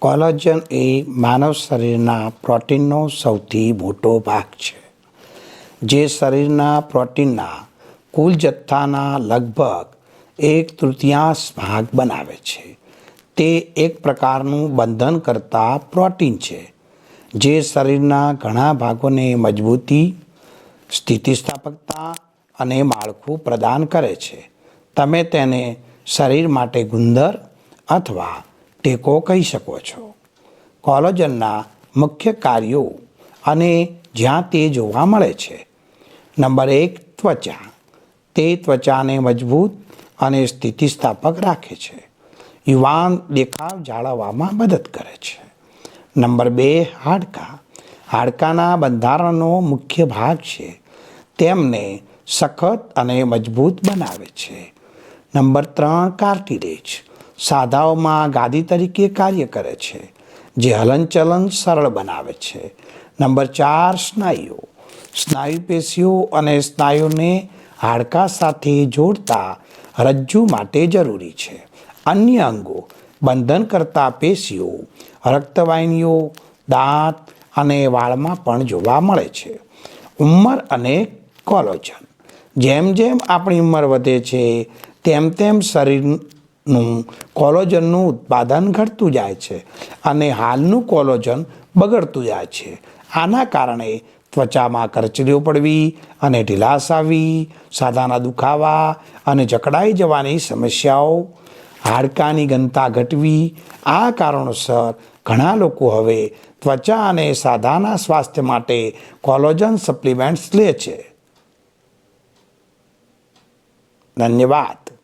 Collagen એ માનવ શરીરના પ્રોટીનનો સૌથી મોટો ભાગ છે. જે શરીરના પ્રોટીનના કુલ જથ્થાના લગભગ એક તૃતીયાંશ ભાગ બનાવે છે. તે એક પ્રકારનું બંધન કરતા પ્રોટીન છે, જે શરીરના ઘણા ભાગોને મજબૂતી, સ્થિતિસ્થાપકતા અને માળખું પ્રદાન કરે છે. તમે તેને શરીર માટે ગુંદર અથવા ટેકો કહી શકો છો. કોલોજનના મુખ્ય કાર્યો અને જ્યાં તે જોવા મળે છે. નંબર એક, ત્વચા. તે ત્વચાને મજબૂત અને સ્થિતિસ્થાપક રાખે છે. યુવાન દેખાવ જાળવવામાં મદદ કરે છે. નંબર બે, હાડકાં. હાડકાના બંધારણનો મુખ્ય ભાગ છે. તેમને સખત અને મજબૂત બનાવે છે. નંબર ત્રણ, કાર્ટિલેજ. સાધાઓમાં ગાદી તરીકે કાર્ય કરે છે, જે હલનચલન સરળ બનાવે છે. નંબર ચાર, સ્નાયુઓ. સ્નાયુ પેશીઓ અને સ્નાયુને હાડકા સાથે જોડતા રજ્જુ માટે જરૂરી છે. અન્ય અંગો, બંધન કરતા પેશીઓ, રક્તવાહિનીઓ, દાંત અને વાળમાં પણ જોવા મળે છે. ઉંમર અને કોલોજન. જેમ જેમ આપણી ઉંમર વધે છે, તેમ તેમ શરીરનું કોલોજનનું ઉત્પાદન ઘટતું જાય છે અને હાલનું કોલોજન બગડતું જાય છે. આના કારણે ત્વચામાં કરચલીઓ પડવી અને ઢીલાસ આવવી સાદાના દુખાવા અને જકડાઈ જવાની સમસ્યાઓ, હાડકાની ઘનતા ઘટવી, આ કારણોસર ઘણા લોકો હવે ત્વચા અને સાદાના સ્વાસ્થ્ય માટે કોલોજન સપ્લિમેન્ટ્સ લે છે. ધન્યવાદ.